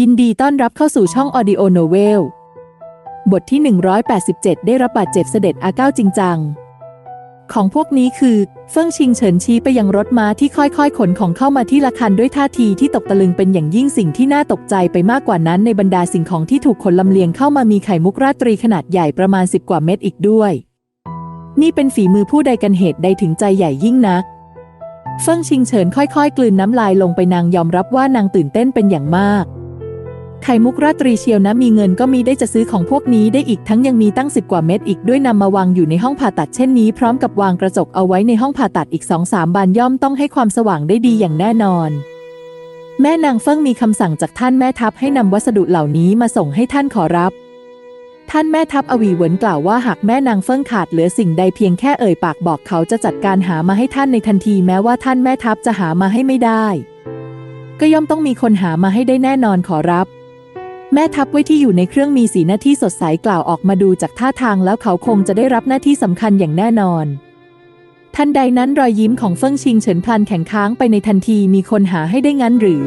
ยินดีต้อนรับเข้าสู่ช่อง Audio Novel บทที่ 187 ได้รับบาดเจ็บเสด็จอาเก้าจริงจัง ของพวกนี้คือ เฟิ่งชิงเฉินชี้ไปยังรถม้าที่ค่อยๆ ขนของเข้ามาที่ละคันด้วยท่าทีที่ตกตะลึงเป็นอย่างยิ่งสิ่งที่น่าตกใจไปมากกว่านั้นในบรรดาสิ่งของที่ถูกขนลำเลียงเข้ามามีไข่มุกราตรีขนาดใหญ่ประมาณ10กว่าเม็ดอีกด้วย นี่เป็นฝีมือผู้ใดกันเหตุใดถึงใจใหญ่ยิ่งนัก เฟิ่งชิงเฉินค่อยๆ กลืนน้ำลายลงไปนางยอมรับว่านางตื่นเต้นเป็นอย่างมาก ไข่มุกราตรีเชียวนะมีเงินก็มีได้จะซื้อของพวกนี้ได้อีกทั้งยังมีตั้งสิบกว่าเม็ดอีกด้วยนำมาวางอยู่ในห้องผ่าตัดเช่นนี้พร้อมกับวางกระจกเอาไว้ในห้องผ่าตัดอีกสองสามบานย่อมต้องให้ความสว่างได้ดีอย่างแน่นอน แม่นางเฟิ่งมีคำสั่งจากท่านแม่ทัพให้นำวัสดุเหล่านี้มาส่งให้ท่านขอรับ ท่านแม่ทัพอวีเหวินกล่าวว่าหากแม่นางเฟิ่งขาดเหลือสิ่งใดเพียงแค่เอ่ยปากบอกเขาจะจัดการหามาให้ท่านในทันทีแม้ว่าท่านแม่ทัพจะหามาให้ไม่ได้ ก็ย่อมต้องมีคนหามาให้ได้แน่นอนขอรับ แม่ทัพไว้ที่อยู่ในเครื่องมีสีหน้าที่สดใสกล่าวออกมาดูจากท่าทางแล้วเขาคงจะได้รับหน้าที่สำคัญอย่างแน่นอน ทันใดนั้นรอยยิ้มของเฟิ่งชิงเฉินพลันแข็งค้างไปในทันทีมีคนหาให้ได้งั้นหรือ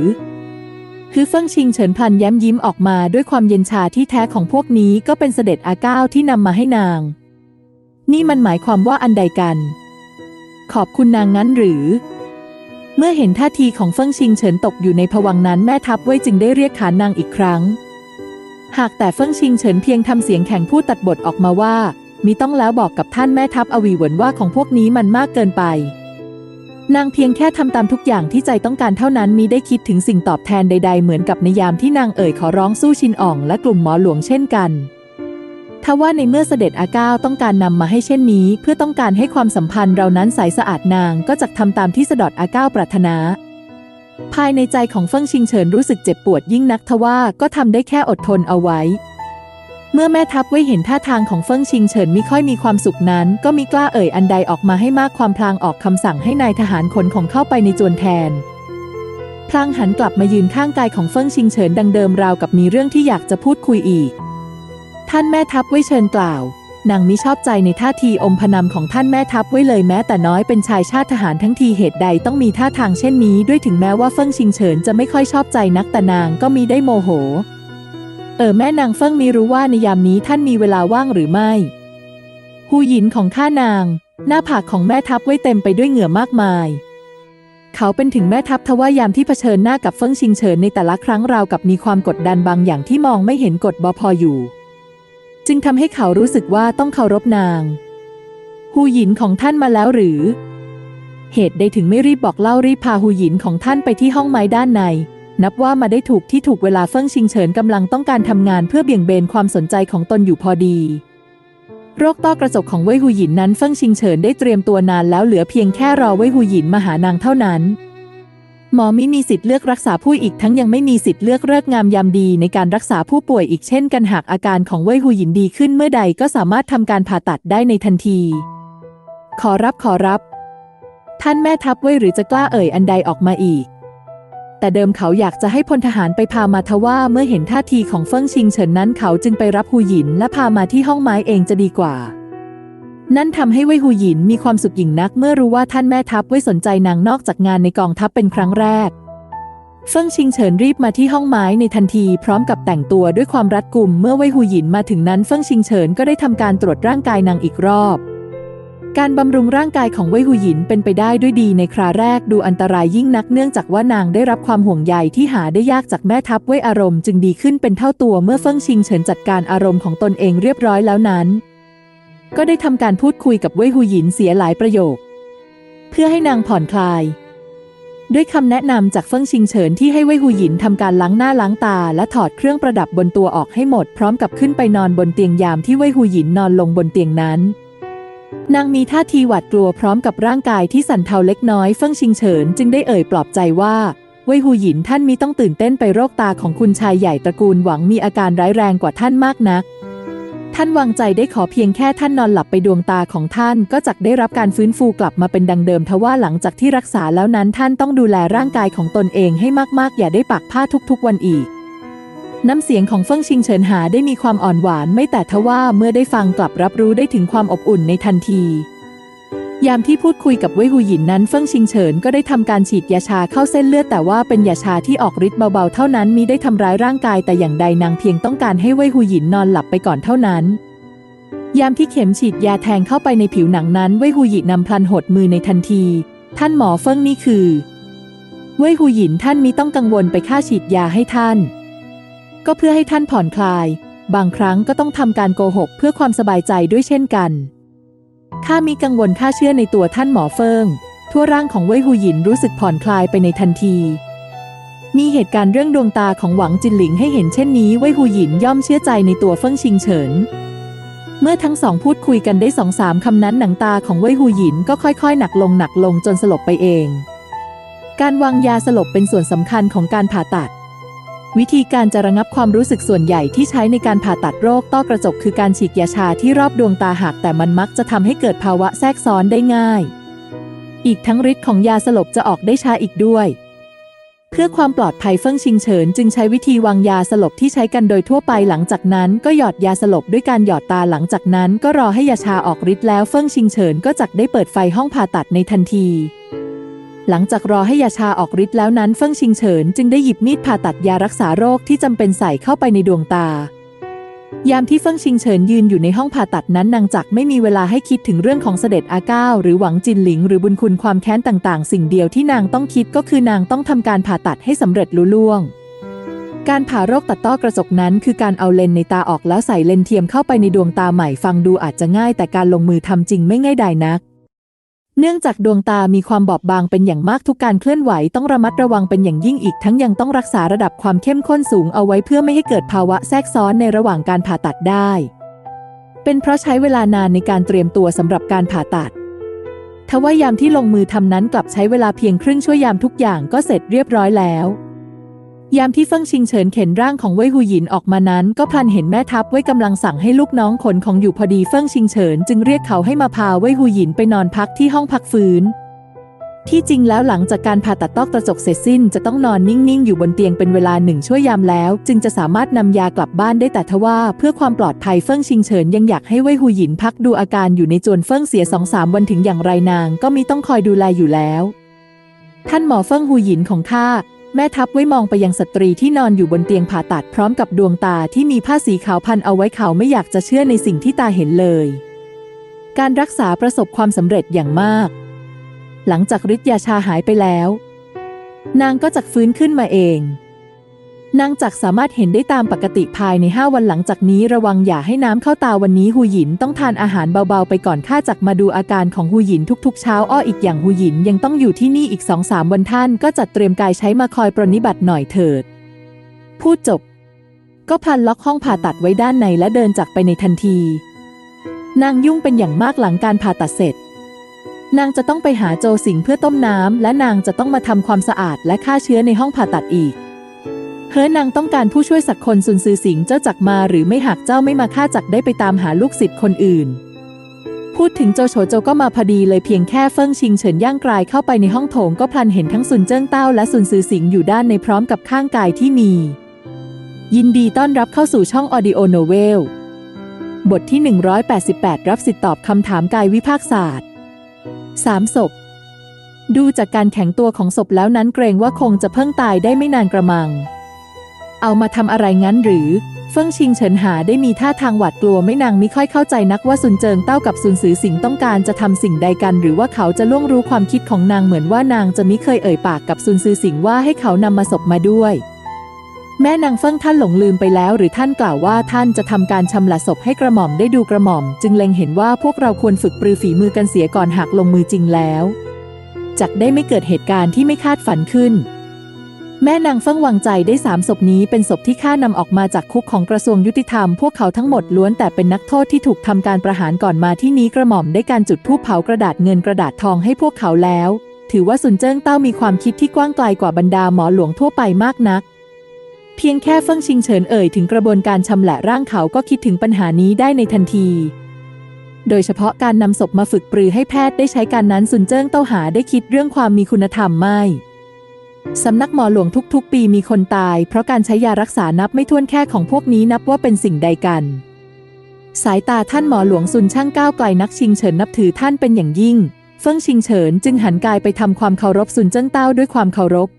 คือเฟิ่งชิงเฉินพลันแย้มยิ้มออกมาด้วยความเย็นชาที่แท้ของพวกนี้ก็เป็นเสด็จอาเก้าที่นำมาให้นาง นี่มันหมายความว่าอันใดกัน ขอบคุณนางงั้นหรือเมื่อเห็นท่าทีของเฟิ่งชิงเฉินตกอยู่ในภวังนั้นแม่ทัพเว่ยจึงได้เรียกขานนางอีกครั้ง หากแต่เฟิ่งชิงเฉินเพียงทำเสียงแข็งพูดตัดบทออกมาว่ามีต้องแล้วบอกกับท่านแม่ทัพอวีเหวินว่าของพวกนี้มันมากเกินไป นางเพียงแค่ทำตามทุกอย่างที่ใจต้องการเท่านั้นมีได้คิดถึงสิ่งตอบแทนใด ๆ เหมือนกับในยามที่นางเอ่ยขอร้องสู้ชินอ่องและกลุ่มหมอหลวงเช่นกันทว่าในเมื่อเสด็จอาก้าวต้องการนำมาให้เช่นนี้ เพื่อต้องการให้ความสัมพันธ์เรานั้นใสสะอาดนางก็จะทำตามที่เสดอดอาก้าวปรารถนา ภายในใจของเฟิ่งชิงเฉินรู้สึกเจ็บปวดยิ่งนักทว่าก็ทำได้แค่อดทนเอาไว้ เมื่อแม่ทัพไว้เห็นท่าทางของเฟิ่งชิงเฉินมิค่อยมีความสุขนั้น ก็มิกล้าเอ่ยอันใดออกมาให้มากความพลางออกคำสั่งให้นายทหารขนของเข้าไปในจวนแทนพลางหันกลับมายืนข้างกายของเฟิ่งชิงเฉินดังเดิมราวกับมีเรื่องที่อยากจะพูดคุยอีก ท่านแม่ทัพไว้เชิญกล่าว นางมิชอบใจในท่าทีอมพนำของท่านแม่ทัพไว้เลยแม้แต่น้อยเป็นชายชาติทหารทั้งทีเหตุใดต้องมีท่าทางเช่นนี้ ด้วยถึงแม้ว่าเฟิ่งชิงเฉินจะไม่ค่อยชอบใจนักแต่นางก็มีได้โมโห เออแม่นางเฟิ่งมีรู้ว่าในยามนี้ท่านมีเวลาว่างหรือไม่หูหยินของข้านาง หน้าผากของแม่ทัพไว้เต็มไปด้วยเหงื่อมากมาย เขาเป็นถึงแม่ทัพทว่ายามที่เผชิญหน้ากับเฟิ่งชิงเฉินในแต่ละครั้งราวกับมีความกดดันบางอย่างที่มองไม่เห็นกฎบพออยู่ จึงทำให้เขารู้สึกว่าต้องเคารพนาง หูหยินของท่านมาแล้วหรือ เหตุใดถึงไม่รีบบอกเล่ารีบพาหูหยินของท่านไปที่ห้องไม้ด้านใน นับว่ามาได้ถูกที่ถูกเวลาเฟิ่งชิงเฉินกำลังต้องการทำงานเพื่อเบี่ยงเบนความสนใจของตนอยู่พอดี โรคต้อกระจกของเว่ยหูหยินนั้นเฟิ่งชิงเฉินได้เตรียมตัวนานแล้วเหลือเพียงแค่รอเว่ยหูหยินมาหานางเท่านั้น หมอมิมีสิทธิ์เลือกรักษาผู้อีกทั้งยังไม่มีสิทธิ์เลือกเลิกงามยามดีในการรักษาผู้ป่วยอีกเช่นกันหากอาการของเว่ยหูหยินดีขึ้นเมื่อใดก็สามารถทำการผ่าตัดได้ในทันที ขอรับขอรับ ท่านแม่ทัพเว่ยหรือจะกล้าเอ่ยอันใดออกมาอีก แต่เดิมเขาอยากจะให้พลทหารไปพามาทว่าเมื่อเห็นท่าทีของเฟิ่งชิงเฉินนั้นเขาจึงไปรับหูหยินและพามาที่ห้องไม้เองจะดีกว่า นั่นทำให้เว่ยหูหยินมีความสุขยิ่งนักเมื่อรู้ว่าท่านแม่ทัพเว่ยสนใจนางนอกจากงานในกองทัพเป็นครั้งแรกเฟิ่งชิงเฉินรีบมาที่ห้องไม้ในทันทีพร้อมกับแต่งตัวด้วยความรัดกุมเมื่อเว่ยหูหยินมาถึงนั้นเฟิ่งชิงเฉินก็ได้ทำการตรวจร่างกายนางอีกรอบ การบำรุงร่างกายของเว่ยหูหยินเป็นไปได้ด้วยดีในคราแรกดูอันตรายยิ่งนักเนื่องจากว่านางได้รับความห่วงใยที่หาได้ยากจากแม่ทัพเว่ยอารมณ์จึงดีขึ้นเป็นเท่าตัวเมื่อเฟิ่งชิงเฉินจัดการอารมณ์ของตนเองเรียบร้อยแล้วนั้น ก็ได้ทำการพูดคุยกับเว่ยหูหยินเสียหลายประโยค เพื่อให้นางผ่อนคลาย ด้วยคำแนะนำจากเฟิ่งชิงเฉินที่ให้เว่ยหูหยินทำการล้างหน้าล้างตา และถอดเครื่องประดับบนตัวออกให้หมด พร้อมกับขึ้นไปนอนบนเตียงยามที่เว่ยหูหยินนอนลงบนเตียงนั้น นางมีท่าทีหวาดกลัวพร้อมกับร่างกายที่สั่นเทาเล็กน้อยเฟิ่งชิงเฉินจึงได้เอ่ยปลอบใจว่าเว่ยหูหยินท่านมีต้องตื่นเต้นไปโรคตาของคุณชายใหญ่ตระกูลหวังมีอาการร้ายแรงกว่าท่านมากนัก ท่านวางใจได้ขอเพียงแค่ท่านนอนหลับไปดวงตาของท่าน ก็จักได้รับการฟื้นฟูกลับมาเป็นดังเดิมทว่าหลังจากที่รักษาแล้วนั้นท่านต้องดูแลร่างกายของตนเองให้มากๆ อย่าได้ปักผ้าทุกๆ วันอีก น้ำเสียงของเฟิ่งชิงเฉินหาได้มีความอ่อนหวานไม่แต่ทว่าเมื่อได้ฟังกลับรับรู้ได้ถึงความอบอุ่นในทันที ยามที่พูดคุยกับเว่ยหูหยินนั้นเฟิ่งชิงเฉินก็ได้ทำการฉีดยาชาเข้าเส้นเลือดแต่ว่าเป็นยาชาที่ออกฤทธิ์เบาๆเท่านั้นมีได้ทำร้ายร่างกายแต่อย่างใดนางเพียงต้องการให้เว่ยหูหยินนอนหลับไปก่อนเท่านั้น ยามที่เข็มฉีดยาแทงเข้าไปในผิวหนังนั้นเว่ยหูหยินนำพลันหดมือในทันที ท่านหมอเฟิ่งนี่คือเว่ยหูหยินท่านมิต้องกังวลไปค่าฉีดยาให้ท่าน ก็เพื่อให้ท่านผ่อนคลาย บางครั้งก็ต้องทำการโกหกเพื่อความสบายใจด้วยเช่นกัน ข้ามีกังวลข้าเชื่อในตัวท่านหมอเฟิง ทั่วร่างของเว่ยหูหยินรู้สึกผ่อนคลายไปในทันที มีเหตุการณ์เรื่องดวงตาของหวังจินหลิงให้เห็นเช่นนี้เว่ยหูหยินย่อมเชื่อใจในตัวเฟิงชิงเฉิน เมื่อทั้งสองพูดคุยกันได้สองสามคำนั้นหนังตาของเว่ยหูหยินก็ค่อยๆ หนักลงหนักลงจนสลบไปเอง การวางยาสลบเป็นส่วนสำคัญของการผ่าตัด วิธีการจะระงับความรู้สึกส่วนใหญ่ที่ใช้ในการผ่าตัดโรคต้อกระจกคือการฉีดยาชาที่รอบดวงตาหักแต่มันมักจะทำให้เกิดภาวะแทรกซ้อนได้ง่าย อีกทั้งฤทธิ์ของยาสลบจะออกได้ช้าอีกด้วย เพื่อความปลอดภัยเฟิ่งชิงเฉิน จึงใช้วิธีวางยาสลบที่ใช้กันโดยทั่วไปหลังจากนั้น ก็หยอดยาสลบด้วยการหยอดตาหลังจากนั้น ก็รอให้ยาชาออกฤทธิ์แล้วเฟิ่งชิงเฉินก็จักได้เปิดไฟห้องผ่าตัดในทันที หลังจากรอให้ยาชาออกฤทธิ์แล้วนั้นเฟิ่งชิงเฉินจึงได้หยิบมีดผ่าตัดยารักษาโรคที่จำเป็นใส่เข้าไปในดวงตา ยามที่เฟิ่งชิงเฉินยืนอยู่ในห้องผ่าตัดนั้นนางจักไม่มีเวลาให้คิดถึงเรื่องของเสด็จอาก้าหรือหวังจินหลิง หรือบุญคุณความแค้นต่างๆ สิ่งเดียวที่นางต้องคิดก็คือนางต้องทำการผ่าตัดให้สำเร็จลุล่วงการผ่าโรคตัดต้อกระจกนั้นคือการเอาเลนในตาออกแล้วใส่เลนเทียมเข้าไปในดวงตาใหม่ฟังดูอาจจะง่ายแต่การลงมือทำจริงไม่ง่ายดายนัก เนื่องจากดวงตามีความบอบบางเป็นอย่างมากทุกการเคลื่อนไหวต้องระมัดระวังเป็นอย่างยิ่งอีกทั้งยังต้องรักษาระดับความเข้มข้นสูงเอาไว้เพื่อไม่ให้เกิดภาวะแทรกซ้อนในระหว่างการผ่าตัดได้ เป็นเพราะใช้เวลานานในการเตรียมตัวสำหรับการผ่าตัดทว่ายามที่ลงมือทำนั้นกลับใช้เวลาเพียงครึ่งชั่วยามทุกอย่างก็เสร็จเรียบร้อยแล้ว ยามที่เฟิ่งชิงเฉินเข็นร่างของเว่ยหูหยินออกมานั้น ก็พลันเห็นแม่ทัพเว่ยกำลังสั่งให้ลูกน้องขนของอยู่พอดีเฟิ่งชิงเฉินจึงเรียกเขาให้มาพาเว่ยหูหยินไปนอนพักที่ห้องพักฟื้น ที่จริงแล้วหลังจากการผ่าตัดตอกระจกเสร็จสิ้นจะต้องนอนนิ่งๆ อยู่บนเตียงเป็นเวลาหนึ่งชั่วยามแล้ว จึงจะสามารถนำยากลับบ้านได้แต่ทว่า เพื่อความปลอดภัยเฟิ่งชิงเฉินยังอยากให้เว่ยหูหยินพักดูอาการอยู่ในจวนเฟิ่งเสียสองสามวันถึงอย่างไรนาง ก็มีต้องคอยดูแลอยู่แล้ว ท่านหมอเฟิ่งหูหยินของข้า แม่ทัพไว้มองไปยังสตรีที่นอนอยู่บนเตียงผ่าตัดพร้อมกับดวงตาที่มีผ้าสีขาวพันเอาไว้เขาไม่อยากจะเชื่อในสิ่งที่ตาเห็นเลย การรักษาประสบความสำเร็จอย่างมาก หลังจากฤทธิ์ยาชาหายไปแล้ว นางก็จักฟื้นขึ้นมาเอง นางจักสามารถเห็นได้ตามปกติภายในห้าวันหลังจากนี้ระวังอย่าให้น้ำเข้าตาวันนี้หูหยินต้องทานอาหารเบาๆ ไปก่อนข้าจักมาดูอาการของหูหยินทุกๆ เช้าอ้ออีกอย่างหูหยินยังต้องอยู่ที่นี่อีกสองสามวันท่านก็จัดเตรียมกายใช้มาคอยปรนนิบัติหน่อยเถิด พูดจบ ก็พันล็อกห้องผ่าตัดไว้ด้านในและเดินจากไปในทันที นางยุ่งเป็นอย่างมากหลังการผ่าตัดเสร็จนางจะต้องไปหาโจสิงเพื่อต้มน้ำและนางจะต้องมาทำความสะอาดและฆ่าเชื้อในห้องผ่าตัดอีก เฮ้อนางต้องการผู้ช่วยสักคนซุนซือสิงเจ้าจักมาหรือไม่หากเจ้าไม่มาข้าจักได้ไปตามหาลูกศิษย์คนอื่น พูดถึงโจโฉโจก็มาพอดีเลยเพียงแค่เฟิ่งชิงเฉินย่างกลายเข้าไปในห้องโถงก็พลันเห็นทั้งซุนเจิ้งเต้าและซุนซือสิงอยู่ด้านในพร้อมกับข้างกายที่มี ยินดีต้อนรับเข้าสู่ช่องออดิโอโนเวลบทที่ 188 รับสิทธิ์ตอบคำถามกายวิภาคศาสตร์สามศพ ดูจากการแข็งตัวของศพแล้วนั้นเกรงว่าคงจะเพิ่งตายได้ไม่นานกระมัง เอามาทำอะไรงั้นหรือ เฟิ่งชิงเฉินหาได้มีท่าทางหวาดกลัวไม่นางมิค่อยเข้าใจนักว่าซุนเจิงเต้ากับซุนซือสิงต้องการจะทำสิ่งใดกัน หรือว่าเขาจะล่วงรู้ความคิดของนางเหมือนว่านางจะมิเคยเอ่ยปากกับซุนซือสิงว่าให้เขานำมาศพมาด้วยแม่นางเฟิ่งท่านหลงลืมไปแล้ว หรือท่านกล่าวว่าท่านจะทำการชำละศพให้กระหม่อมได้ดูกระหม่อม จึงเล็งเห็นว่าพวกเราควรฝึกปรือฝีมือกันเสียก่อนหากลงมือจริงแล้วจักได้ไม่เกิดเหตุการณ์ที่ไม่คาดฝันขึ้น แม่นางเฟิ่งวางใจได้สามศพนี้เป็นศพที่ข้านำออกมาจากคุกของกระทรวงยุติธรรม พวกเขาทั้งหมดล้วนแต่เป็นนักโทษที่ถูกทำการประหารก่อนมาที่นี้กระหม่อมได้การจุดธูปเผากระดาษเงินกระดาษทองให้พวกเขาแล้ว ถือว่าซุนเจิ้งเต้ามีความคิดที่กว้างไกลกว่าบรรดาหมอหลวงทั่วไปมากนัก เพียงแค่เฟิ่งชิงเฉินเอ่ยถึงกระบวนการชำแหละร่างเขาก็คิดถึงปัญหานี้ได้ในทันทีโดยเฉพาะการนำศพมาฝึกปรือให้แพทย์ได้ใช้การนั้นซุนเจิ้งเต้าหาได้คิดเรื่องความมีคุณธรรมไม่ สำนักหมอหลวงทุกๆ ปีมีคนตาย เพราะการใช้ยารักษานับไม่ถ้วนแค่ของพวกนี้นับว่าเป็นสิ่งใดกัน สายตาท่านหมอหลวงซุนช่างก้าวไกลนักชิงเฉินนับถือท่านเป็นอย่างยิ่ง เฟิ่งชิงเฉินจึงหันกายไปทำความเคารพซุนเจิ้งเต้าด้วยความเคารพ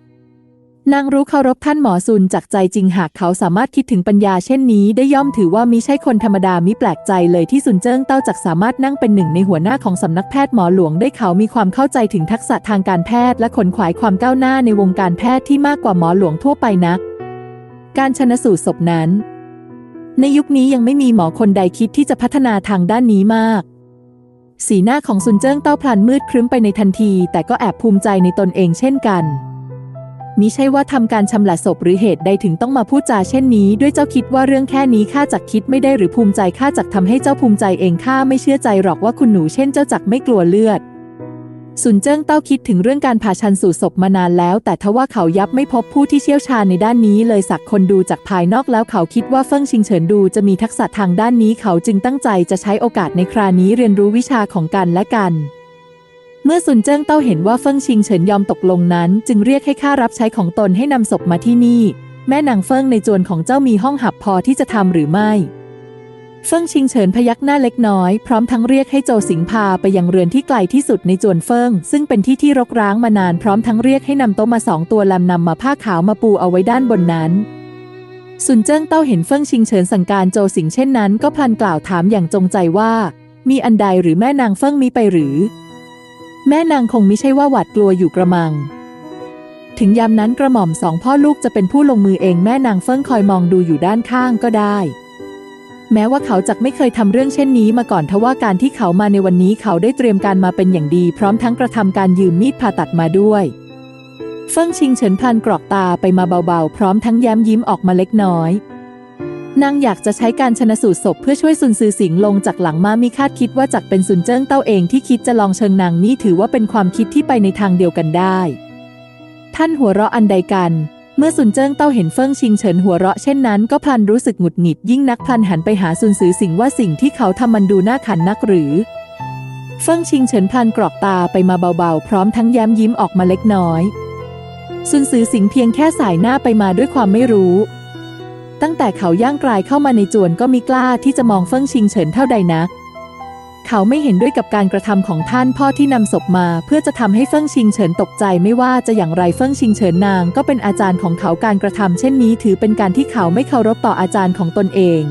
นางรู้เคารพท่านหมอซุนจากใจจริงหากเขาสามารถคิดถึงปัญญาเช่นนี้ ได้ย่อมถือว่ามิใช่คนธรรมดามิแปลกใจเลยที่ซุนเจิ้งเต้าจักสามารถนั่งเป็นหนึ่งในหัวหน้าของสำนักแพทย์หมอหลวงได้เขามีความเข้าใจถึงทักษะทางการแพทย์และขนขวายความก้าวหน้าในวงการแพทย์ที่มากกว่าหมอหลวงทั่วไปนัก การชนสูตรศพนั้น ในยุคนี้ยังไม่มีหมอคนใดคิดที่จะพัฒนาทางด้านนี้มากสีหน้าของซุนเจิ้งเต้าพลันมืดครึ้มไปในทันที แต่ก็แอบภูมิใจในตนเองเช่นกัน มิใช่ว่าทำการชำละศพหรือเหตุใดถึงต้องมาพูดจาเช่นนี้ ด้วยเจ้าคิดว่าเรื่องแค่นี้ข้าจักคิดไม่ได้หรือภูมิใจข้าจักทำให้เจ้าภูมิใจเองข้าไม่เชื่อใจหรอกว่าคุณหนูเช่นเจ้าจักไม่กลัวเลือดสุนเจิ้งเต้าคิดถึงเรื่องการผ่าชันสูตรศพมานานแล้ว แต่ทว่าเขายับไม่พบผู้ที่เชี่ยวชาญในด้านนี้เลยสักคนดูจากภายนอกแล้วเขาคิดว่าเฟิ่งชิงเฉินดูจะมีทักษะทางด้านนี้เขาจึงตั้งใจจะใช้โอกาสในครานี้เรียนรู้วิชาของกันและกัน เมื่อซุนเจิ้งเต้าเห็นว่าเฟิ่งชิงเฉินยอมตกลงนั้น จึงเรียกให้ข้ารับใช้ของตนให้นำศพมาที่นี่ แม่นางเฟิ่งในจวนของเจ้ามีห้องหับพอที่จะทำหรือไม่ เฟิ่งชิงเฉินพยักหน้าเล็กน้อย พร้อมทั้งเรียกให้โจสิงพาไปยังเรือนที่ไกลที่สุดในจวนเฟิ่งซึ่งเป็นที่ที่รกร้างมานานพร้อมทั้งเรียกให้นำโต๊ะมาสองตัวลำนำมาผ้าขาวมาปูเอาไว้ด้านบนนั้นสุนเจิ้งเต้าเห็นเฟิ่งชิงเฉินสั่งการโจสิงเช่นนั้น ก็พลันกล่าวถามอย่างจงใจว่า มีอันใดหรือแม่นางเฟิ่งมีไปหรือ แม่นางคงไมิใช่ว่าหวาดกลัวอยู่กระมัง ถึงยามนั้นกระหม่อมสองพ่อลูกจะเป็นผู้ลงมือเองแม่นางเฟิ่งคอยมองดูอยู่ด้านข้างก็ได้ แม้ว่าเขาจักไม่เคยทำเรื่องเช่นนี้มาก่อนทว่าการที่เขามาในวันนี้เขาได้เตรียมการมาเป็นอย่างดี พร้อมทั้งกระทำการยืมมีดผ่าตัดมาด้วยเฟิ่งชิงเฉินพลันกรอกตาไปมาเบาๆ พร้อมทั้งแย้มยิ้มออกมาเล็กน้อย นางอยากจะใช้การชนะสูตรศพเพื่อช่วยซุนซือสิงห์ลงจากหลังม้ามิคาดคิดว่าจักเป็นซุนเจิ้งเต้าเองที่คิดจะลองเชิงนางนี่ถือว่าเป็นความคิดที่ไปในทางเดียวกันได้ ท่านหัวเราะอันใดกันเมื่อซุนเจิ้งเต้าเห็นเฟิ่งชิงเฉินหัวเราะเช่นนั้นก็พลันรู้สึกหงุดหงิดยิ่งนักพลันหันไปหาซุนซือสิงห์ว่าสิ่งที่เขาทำมันดูน่าขันนักหรือ เฟิ่งชิงเฉินพลันกรอกตาไปมาเบาๆ พร้อมทั้งแย้มยิ้มออกมาเล็กน้อยซุนซือสิงห์เพียงแค่สายหน้าไปมาด้วยความไม่รู้ ตั้งแต่เขาย่างกลายเข้ามาในจวนก็มิกล้าที่จะมองเฟิ่งชิงเฉินเท่าใดนัก เขาไม่เห็นด้วยกับการกระทำของท่านพ่อที่นำศพมา เพื่อจะทำให้เฟิ่งชิงเฉินตกใจไม่ว่าจะอย่างไรเฟิ่งชิงเฉินนางก็เป็นอาจารย์ของเขาการกระทำเช่นนี้ถือเป็นการที่เขาไม่เคารพต่ออาจารย์ของตนเอง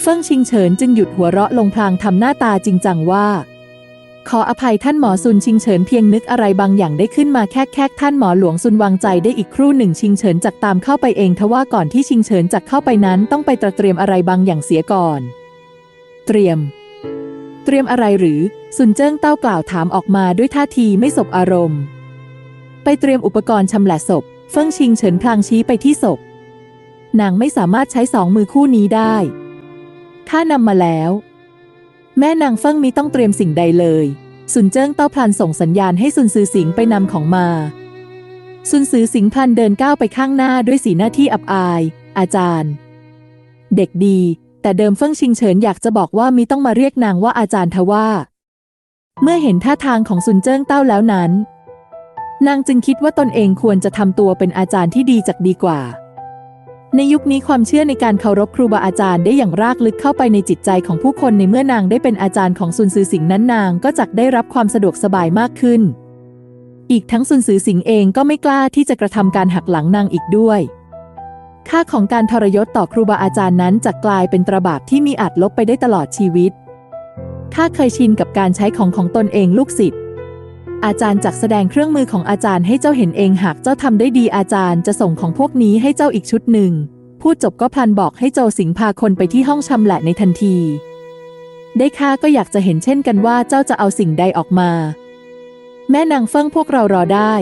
เฟิ่งชิงเฉินจึงหยุดหัวเราะลงพลางทำหน้าตาจริงจังว่า ขออภัยท่านหมอซุนชิงเฉินเพียงนึกอะไรบางอย่างได้ขึ้นมาแค่แค่ท่านหมอหลวงซุนวางใจได้อีกครู่หนึ่งชิงเฉินจักตามเข้าไปเองทว่าก่อนที่ชิงเฉินจักเข้าไปนั้นต้องไปตระเตรียมอะไรบางอย่างเสียก่อน เตรียม เตรียมอะไรหรือซุนเจิ้งเต้ากล่าวถามออกมาด้วยท่าทีไม่สบอารมณ์ ไปเตรียมอุปกรณ์ชำแหละศพ เฟิ่งชิงเฉินพลางชี้ไปที่ศพนางไม่สามารถใช้สองมือคู่นี้ได้ข้านำมาแล้ว แม่นางเฟิ่งมิต้องเตรียมสิ่งใดเลยซุนเจิ้งเต้าพลันส่งสัญญาณให้ซุนซือสิงไปนำของมา ซุนซือสิงพลันเดินก้าวไปข้างหน้าด้วยสีหน้าที่อับอาย อาจารย์ เด็กดี แต่เดิมเฟิ่งชิงเฉินอยากจะบอกว่ามิต้องมาเรียกนางว่าอาจารย์ทว่า เมื่อเห็นท่าทางของซุนเจิ้งเต้าแล้วนั้น นางจึงคิดว่าตนเองควรจะทำตัวเป็นอาจารย์ที่ดีจักดีกว่า ในยุคนี้ความเชื่อในการเคารพครูบาอาจารย์ได้อย่างรากลึกเข้าไปในจิตใจของผู้คนในเมื่อนางได้เป็นอาจารย์ของซุนซือสิงห์นั้นนางก็จักได้รับความสะดวกสบายมากขึ้น อีกทั้งซุนซือสิงห์เองก็ไม่กล้าที่จะกระทำการหักหลังนางอีกด้วย ค่าของการทรยศต่อครูบาอาจารย์นั้นจะกลายเป็นตระบาปที่มีอาจลบไปได้ตลอดชีวิตข้าเคยชินกับการใช้ของของตนเองลูกศิษย์ อาจารย์จักแสดงเครื่องมือของอาจารย์ให้เจ้าเห็นเองหากเจ้าทำได้ดีอาจารย์จะส่งของพวกนี้ให้เจ้าอีกชุดหนึ่ง พูดจบก็พลันบอกให้โจสิงพาคนไปที่ห้องชำแหละในทันที ได้ข้าก็อยากจะเห็นเช่นกันว่าเจ้าจะเอาสิ่งใดออกมา แม่นางเฟิ่งพวกเรารอได้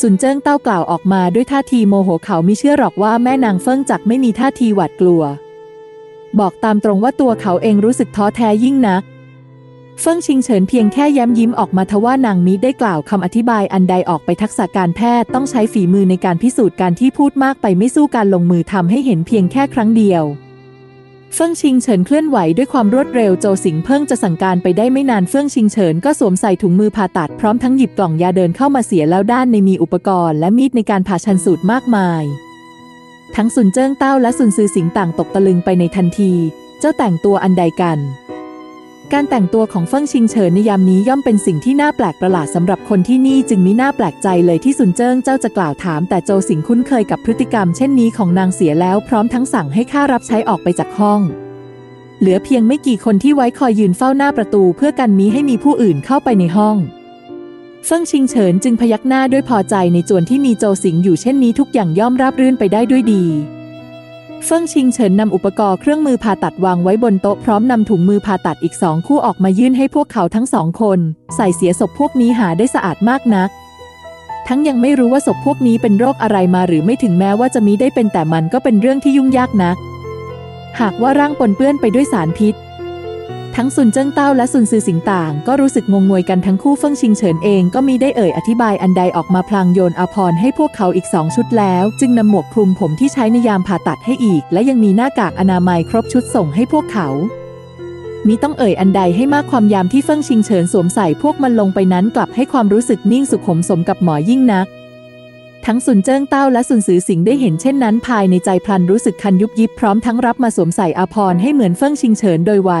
สุนเจิ้งเต้ากล่าวออกมาด้วยท่าทีโมโหเขาไมิเชื่อหรอกว่าแม่นางเฟิ่งจักไม่มีท่าทีหวาดกลัว บอกตามตรงว่าตัวเขาเองรู้สึกท้อแท้ยิ่งนัก เฟิ่งชิงเฉินเพียงแค่ย้ำยิ้มออกมาทว่านางมิได้กล่าวคำอธิบายอันใดออกไปทักษะการแพทย์ต้องใช้ฝีมือในการพิสูจน์การที่พูดมากไปไม่สู้การลงมือทำให้เห็นเพียงแค่ครั้งเดียว เฟิ่งชิงเฉินเคลื่อนไหวด้วยความรวดเร็วโจสิงเพิ่งจะสั่งการไปได้ไม่นานเฟิ่งชิงเฉินก็สวมใส่ถุงมือผ่าตัดพร้อมทั้งหยิบกล่องยาเดินเข้ามาเสียแล้วด้านในมีอุปกรณ์และมีดในการผ่าชันสูตรมากมาย ทั้งซุนเจิ้งเต้าและซุนซือสิงต่างตกตะลึงไปในทันที เจ้าแต่งตัวอันใดกัน การแต่งตัวของเฟิ่งชิงเฉินในยามนี้ย่อมเป็นสิ่งที่น่าแปลกประหลาดสำหรับคนที่นี่จึงมิน่าแปลกใจเลยที่ซุนเจิ้งเจ้าจะกล่าวถาม แต่โจสิงคุ้นเคยกับพฤติกรรมเช่นนี้ของนางเสียแล้วพร้อมทั้งสั่งให้ข้ารับใช้ออกไปจากห้อง เหลือเพียงไม่กี่คนที่ไว้คอยยืนเฝ้าหน้าประตู เพื่อกันมิให้มีผู้อื่นเข้าไปในห้องเฟิ่งชิงเฉินจึงพยักหน้าด้วยพอใจในจวนที่มีโจสิงอยู่เช่นนี้ทุกอย่างย่อมราบรื่นไปได้ด้วยดี เฟิ่งชิงเฉินนำอุปกรณ์เครื่องมือผ่าตัดวางไว้บนโต๊ะพร้อมนำถุงมือผ่าตัดอีกสองคู่ออกมายื่นให้พวกเขาทั้งสองคน ใส่เสียศพพวกนี้หาได้สะอาดมากนัก ทั้งยังไม่รู้ว่าศพพวกนี้เป็นโรคอะไรมาหรือไม่ถึงแม้ว่าจะมีได้เป็นแต่มันก็เป็นเรื่องที่ยุ่งยากนัก หากว่าร่างปนเปื้อนไปด้วยสารพิษ ทั้งซุนเจิ้งเต้าและซุนซือสิงต่าง ก็รู้สึกงงงวยกันทั้งคู่เฟิ่งชิงเฉินเองก็มีได้เอ่ยอธิบายอันใดออกมาพลางโยนอาพรให้พวกเขาอีกสองชุดแล้ว จึงนำหมวกคลุมผมที่ใช้ในยามผ่าตัดให้อีก และยังมีหน้ากากอนามัยครบชุดส่งให้พวกเขามิต้องเอ่ยอันใดให้มากความยามที่เฟิ่งชิงเฉินสวมใส่พวกมันลงไปนั้นกลับให้ความรู้สึกนิ่งสุขมสมกับหมอยิ่งนัก ทั้งซุนเจิ้งเต้าและซุนซือสิงได้เห็นเช่นนั้นภายในใจพลันรู้สึกคันยุบยิบพร้อมทั้งรับมาสวมใส่อาภรณ์ให้เหมือนเฟิ่งชิงเฉินโดยไว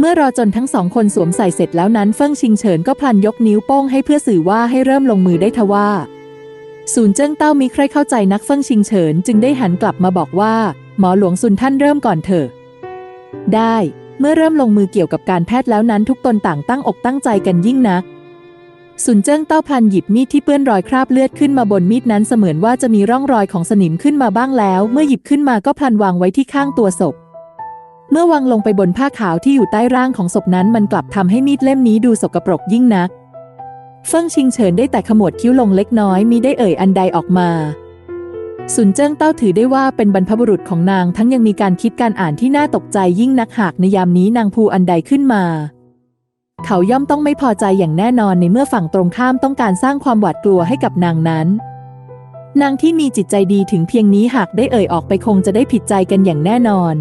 เมื่อรอจนทั้งสองคนสวมใส่เสร็จแล้วนั้นเฟิ่งชิงเฉินก็พลันยกนิ้วโป้งให้เพื่อสื่อว่าให้เริ่มลงมือได้ทว่าศูนย์เจิ้งเต้ามีใครเข้าใจนักเฟิ่งชิงเฉินจึงได้หันกลับมาบอกว่า หมอหลวงซุนท่านเริ่มก่อนเถอะ ได้เมื่อเริ่มลงมือเกี่ยวกับการแพทย์แล้วนั้นทุกตนต่างตั้งอกตั้งใจกันยิ่งนักสุนเจิ้งเต้าพลันหยิบมีดที่เปื้อนรอยคราบเลือดขึ้นมาบนมีดนั้นเสมือนว่าจะมีร่องรอยของสนิมขึ้นมาบ้างแล้ว เมื่อหยิบขึ้นมาก็พลันวางไว้ที่ข้างตัวศพ เมื่อวางลงไปบนผ้าขาวที่อยู่ใต้ร่างของศพนั้นมันกลับทำให้มีดเล่มนี้ดูสกปรกยิ่งนัก เฟิ่งชิงเฉินได้แต่ขมวดคิ้วลงเล็กน้อยมีได้เอ่ยอันใดออกมา สุนเจิ้งเต้าถือได้ว่าเป็นบรรพบุรุษของนางทั้งยังมีการคิดการอ่านที่น่าตกใจยิ่งนักหากในยามนี้นางภูอันใดขึ้นมา เขาย่อมต้องไม่พอใจอย่างแน่นอนในเมื่อฝั่งตรงข้ามต้องการสร้างความหวาดกลัวให้กับนางนั้น นางที่มีจิตใจดีถึงเพียงนี้หากได้เอ่ยออกไปคงจะได้ผิดใจกันอย่างแน่นอน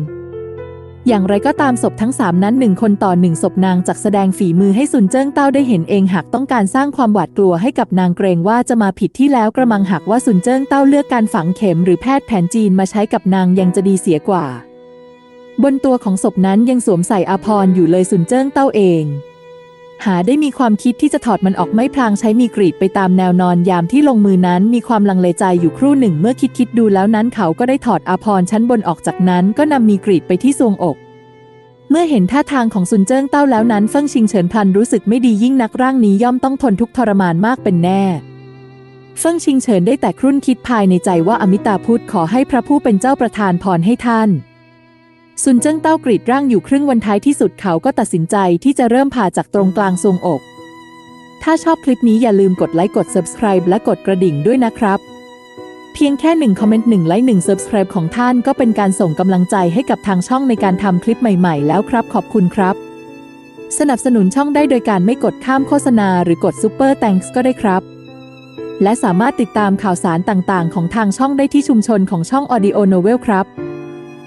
อย่างไรก็ตามศพทั้งสามนั้นหนึ่งคนต่อหนึ่งศพนางจักแสดงฝีมือให้ซุนเจิ้งเต้าได้เห็นเองหากต้องการสร้างความหวาดกลัวให้กับนางเกรงว่าจะมาผิดที่แล้วกระมังหากว่าซุนเจิ้งเต้าเลือกการฝังเข็มหรือแพทย์แผนจีนมาใช้กับนางยังจะดีเสียกว่า บนตัวของศพนั้นยังสวมใส่อาภรณ์อยู่เลยซุนเจิ้งเต้าเอง หาได้มีความคิดที่จะถอดมันออกไม่พลางใช้มีกรีดไปตามแนวนอนยามที่ลงมือนั้นมีความลังเลใจอยู่ครู่หนึ่งเมื่อคิดคิดดูแล้วนั้นเขาก็ได้ถอดอาภรชั้นบนออกจากนั้นก็นำมีกรีดไปที่ทรวงอก เมื่อเห็นท่าทางของซุนเจิ้งเต้าแล้วนั้นเฟิ่งชิงเฉินพลันรู้สึกไม่ดียิ่งนักร่างนี้ย่อมต้องทนทุกทรมานมากเป็นแน่เฟิ่งชิงเฉินได้แต่ครุ่นคิดภายในใจว่าอมิตาพุทธขอให้พระผู้เป็นเจ้าประทานพรให้ท่าน ซุนเจิ้งเต้ากรีดร่างอยู่ครึ่งวันท้ายที่สุดเขาก็ตัดสินใจที่จะเริ่มผ่าจากตรงกลางทรวงอก ถ้าชอบคลิปนี้อย่าลืมกดไลค์กด subscribe และกดกระดิ่งด้วยนะครับ เพียงแค่หนึ่งคอมเมนต์หนึ่งไลค์หนึ่ง subscribe ของท่านก็เป็นการส่งกำลังใจให้กับทางช่องในการทำคลิปใหม่ๆ แล้วครับขอบคุณครับ สนับสนุนช่องได้โดยการไม่กดข้ามโฆษณาหรือกด Super Thanks ก็ได้ครับและสามารถติดตามข่าวสารต่างๆ ของทางช่องได้ที่ชุมชนของช่อง Audio Novel ครับ